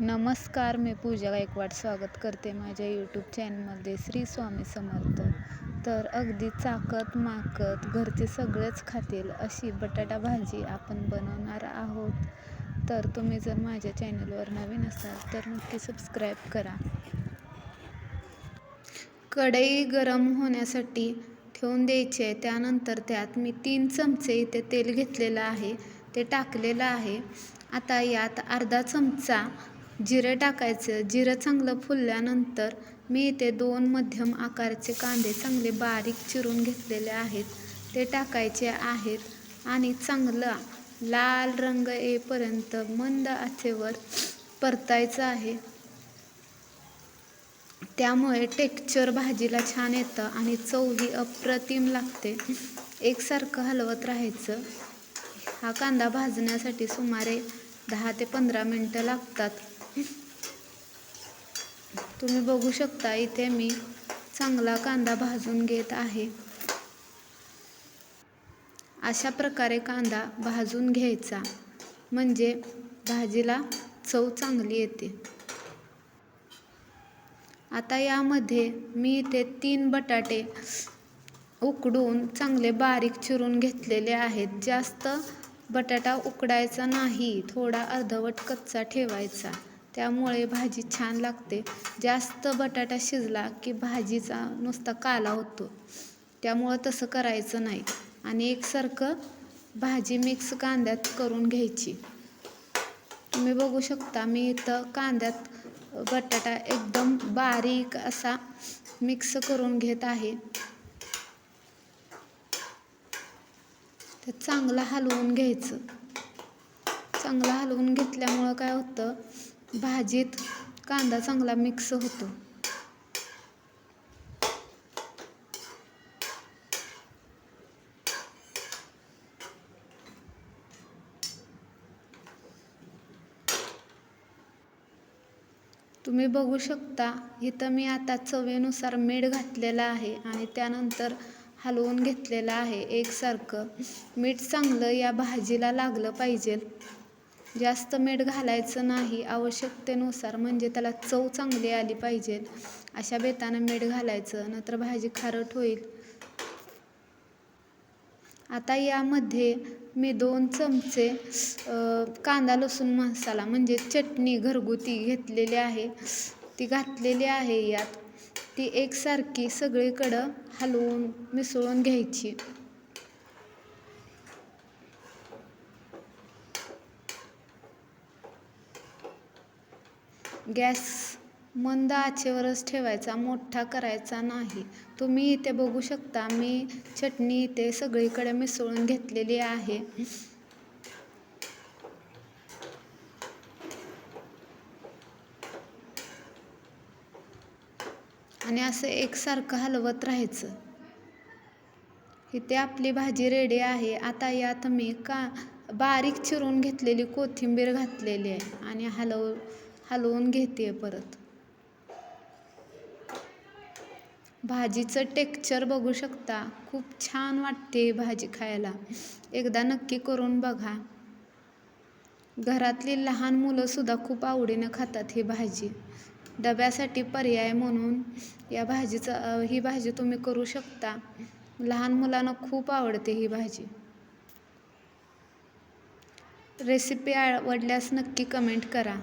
नमस्कार मी पूजा गायकवाड स्वागत करते माझ्या यूट्यूब चॅनलमध्ये श्री स्वामी समर्थ. तर अगदी चाकत माकत घरचे सगळेच खातील अशी बटाटा भाजी आपण बनवणार आहोत. तर तुम्ही जर माझ्या चॅनलवर नवीन असाल तर नक्की सबस्क्राईब करा. कढई गरम होण्यासाठी ठेवून द्यायची आहे त्यानंतर त्यात मी तीन चमचे इथे तेल घेतलेलं आहे ते टाकलेलं आहे. आता यात अर्धा चमचा जिरं टाकायचं. जिरं चांगलं फुलल्यानंतर मी इथे दोन मध्यम आकारचे कांदे चांगले बारीक चिरून घेतलेले आहेत. ते टाकायचे आहेत आणि चांगला लाल रंग येईपर्यंत मंद आचेवर परतायचं आहे. त्यामुळे टेक्चर भाजीला छान येतं आणि चवही अप्रतिम लागते. एकसारखं हलवत राहायचं. हा कांदा भाजण्यासाठी सुमारे दहा ते पंधरा मिनटं लागतात. तुम्ही बघू शकता इथे मी चांगला कांदा भाजून घेत आहे. अशा प्रकारे कांदा भाजून घ्यायचा म्हणजे भाजीला चव चांगली येते. आता यामध्ये मी इथे तीन बटाटे उकडून चांगले बारीक चिरून घेतलेले आहेत. जास्त बटाटा उकडायचा नाही थोडा अर्धवट कच्चा ठेवायचा. त्यामुळे भाजी छान लागते. जास्त बटाटा शिजला की भाजीचा नुसता काला होतो. त्यामुळं तसं करायचं नाही. आणि एकसारखं भाजी मिक्स कांद्यात करून घ्यायची. तुम्ही बघू शकता मी इथं कांद्यात बटाटा एकदम बारीक असा मिक्स करून घेत आहे. ते चांगलं हलवून घ्यायचं. चांगलं हलवून घेतल्यामुळं काय होतं भाजीत कांदा चांगला मिक्स होतो. तुम्ही बघू शकता इथं मी आता चवीनुसार मीठ घातलेलं आहे आणि त्यानंतर हलवून घेतलेलं आहे एकसारखं. मीठ चांगलं या भाजीला लागलं पाहिजे. जास्त मीठ घालायचं नाही आवश्यकतेनुसार म्हणजे त्याला चव चांगली आली पाहिजे. अशा बेतानं मीठ घालायचं नंतर भाजी खारट होईल. आता यामध्ये मी दोन चमचे कांदा लसूण मसाला म्हणजे चटणी घरगुती घेतलेली आहे. ती घातलेली आहे यात. ती एकसारखी सगळीकडं हलवून मिसळून घ्यायची. गॅस मंद आचेवरच ठेवायचा मोठा करायचा नाही. तुम्ही इथे बघू शकता मी चटणी इथे सगळीकडे मिसळून घेतलेली आहे. आणि असं एकसारखं हलवत राहायचं. इथे आपली भाजी रेडी आहे. आता यात मी का बारीक चिरून घेतलेली कोथिंबीर घातलेली आहे आणि हलव हलवून घेते आहे परत. भाजीचं टेक्चर बघू शकता. खूप छान वाटते भाजी खायला. एकदा नक्की करून बघा. घरातली लहान मुलंसुद्धा खूप आवडीनं खातात ही भाजी. डब्यासाठी पर्याय म्हणून या भाजीचं ही भाजी तुम्ही करू शकता. लहान मुलांना खूप आवडते ही भाजी. रेसिपी आवडल्यास नक्की कमेंट करा.